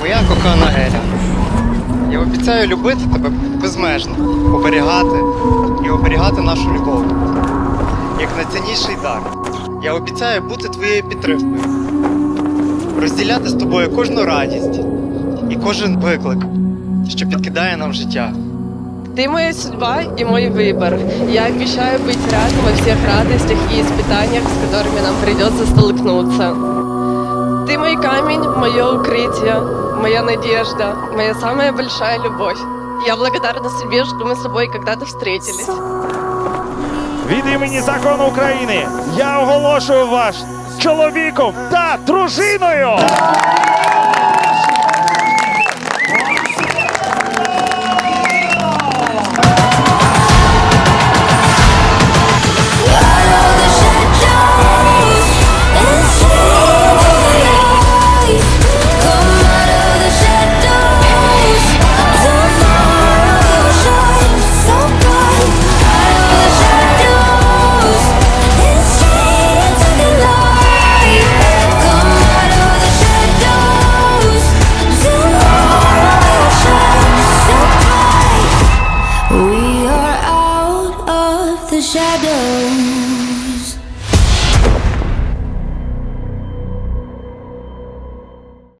Моя кохана геля. Я обіцяю любити тебе безмежно, оберігати і оберігати нашу любов. Як найцінніший дар. Я обіцяю бути твоєю підтримкою, розділяти з тобою кожну радість і кожен виклик, що підкидає нам життя. Ты моя судьба и мой выбор. Я обещаю быть рядом во всех радостях и испытаниях, с которыми нам придется столкнуться. Ты мой камень, мое укрытие, моя надежда, моя самая большая любовь. Я благодарна себе, что мы с тобой когда-то встретились. Від імені закону України я оголошую вас чоловіком та дружиною. the shadows.